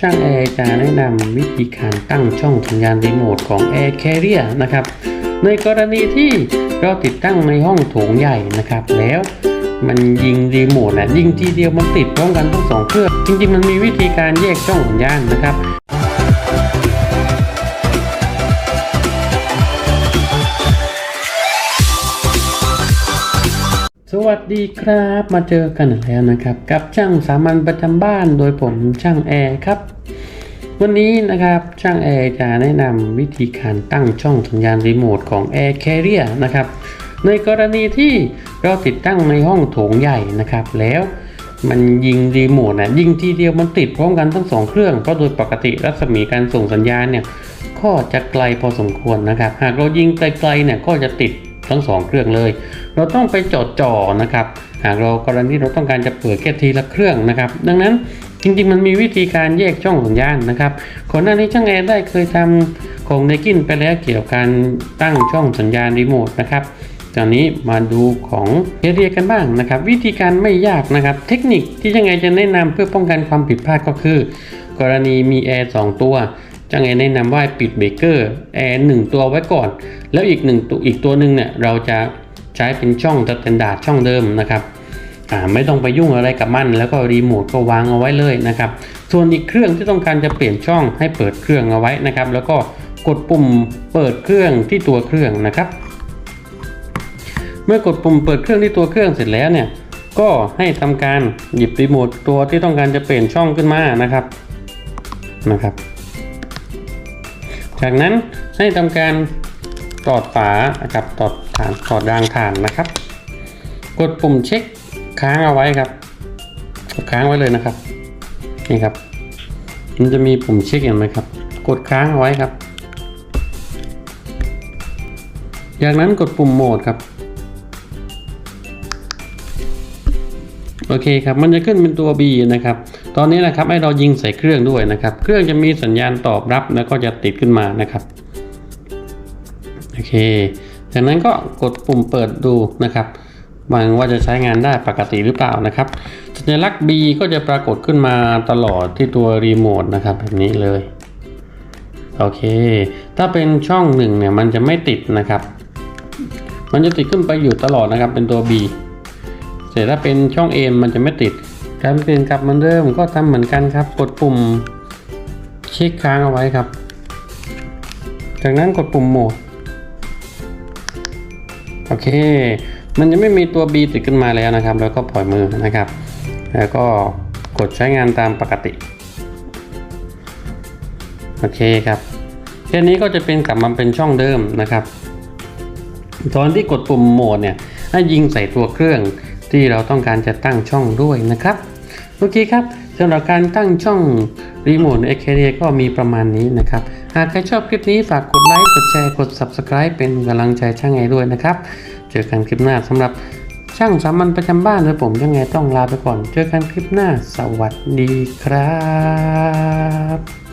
ช่างแอร์จะแนะนำวิธีการตั้งช่องสัญญาณรีโมทของ Air Carrier นะครับ ในกรณีที่เราติดตั้งในห้องโถงใหญ่นะครับ แล้วมันยิงรีโมทนะยิงทีเดียวมันติดพร้อมกันทั้งสองเครื่อง จริงๆ มันมีวิธีการแยกช่องสัญญาณนะครับ วัสดีครับ มาเจอกันอีกแล้วนะครับ กับช่างสามัญประจำบ้านโดยผมช่างแอร์ครับ วันนี้นะครับช่างแอร์จะแนะนำวิธีการตั้งช่องสัญญาณรีโมทของ Air Carrier นะครับ ในกรณีที่เราติดตั้งในห้องโถงใหญ่นะครับ แล้วมันยิงรีโมทนะยิงทีเดียวมันติดพร้อมกันทั้งสองเครื่องเพราะโดยปกติรัศมีการส่งสัญญาณเนี่ยก็จะไกลพอสมควรนะครับ หากเรายิงไกลๆเนี่ยก็จะติด ทั้งสองเครื่องเลย เราต้องไปจอดจ่อนะครับ หากเรากรณีเราต้องการจะเปิดแค่ทีละเครื่องนะครับ ดังนั้นจริงๆ มันมีวิธีการแยกช่องสัญญาณนะครับก่อนหน้านี้ช่างแอร์ได้เคยทำของเนกินไปแล้วเกี่ยวกับการตั้งช่องสัญญาณรีโมทนะครับตอนนี้มาดูของเรียกันบ้างนะครับ วิธีการไม่ยากนะครับ เทคนิคที่ยังไงจะแนะนำเพื่อป้องกันความผิดพลาดก็คือ กรณีมีแอร์สองตัว จังไงแนะนำว่าปิดเบรกเกอร์แอร์หนึ่งตัวไว้ก่อน แล้วอีกหนึ่งตัวอีกตัวหนึ่งเนี่ยเราจะใช้เป็นช่องสแตนดาร์ดช่องเดิมนะครับไม่ต้องไปยุ่งอะไรกับมัน แล้วก็รีโมทก็วางเอาไว้เลยนะครับ ส่วนอีกเครื่องที่ต้องการจะเปลี่ยนช่องให้เปิดเครื่องเอาไว้นะครับ แล้วก็กดปุ่มเปิดเครื่องที่ตัวเครื่องนะครับ เมื่อกดปุ่มเปิดเครื่องที่ตัวเครื่องเสร็จแล้วเนี่ยก็ให้ทำการหยิบรีโมทตัวที่ต้องการจะเปลี่ยนช่องขึ้นมานะครับนะครับ จากนั้นให้ทำการตอดฝานะครับตอดฐานตอดรางฐานนะครับ กดปุ่มเช็คค้างเอาไว้ครับกดค้างไว้เลยนะครับนี่ครับ มันจะมีปุ่มเช็คเห็นไหมครับ กดค้างเอาไว้ครับ จากนั้นกดปุ่มโหมดครับ โอเคครับมันจะขึ้นเป็นตัว B นะครับตอนนี้นะครับให้เรายิงใส่เครื่องด้วยนะครับ เครื่องจะมีสัญญาณตอบรับแล้วก็จะติดขึ้นมานะครับโอเค จากนั้นก็กดปุ่มเปิดดูนะครับหวังว่าจะใช้งานได้ปกติหรือเปล่านะครับสัญลักษณ์ B ก็จะปรากฏขึ้นมาตลอดที่ตัวรีโมทนะครับแบบนี้เลยโอเค ถ้าเป็นช่องหนึ่งเนี่ยมันจะไม่ติดนะครับ มันจะติดขึ้นไปอยู่ตลอดนะครับเป็นตัว B แต่ถ้าเป็นช่อง M มันจะไม่ติด การเปลี่ยนกลับเหมือนเดิมก็ทำเหมือนกันครับ กดปุ่มเช็คค้างเอาไว้ครับ จากนั้นกดปุ่มโหมด โอเค มันจะไม่มีตัว B ติดขึ้นมาแล้วนะครับ แล้วก็ปล่อยมือนะครับ แล้วก็กดใช้งานตามปกติ โอเคครับแค่นี้ก็จะเป็นกลับมาเป็นช่องเดิมนะครับ ตอนที่กดปุ่มโหมดเนี่ย ให้ยิงใส่ตัวเครื่อง ที่เราต้องการจะตั้งช่องด้วยนะครับโอเคครับสำหรับการตั้งช่องรีโมทใน x อ r ก็มีประมาณนี้นะครับ หากใครชอบคลิปนี้ฝากกดไลค์กดแชร์กด Subscribe เป็นกำลังใจช่างไงด้วยนะครับ เจอกันคลิปหน้าสำหรับช่างสามัญประจำบ้านโดยผมช่างไงต้องลาไปก่อน เจอกันคลิปหน้าสวัสดีครับ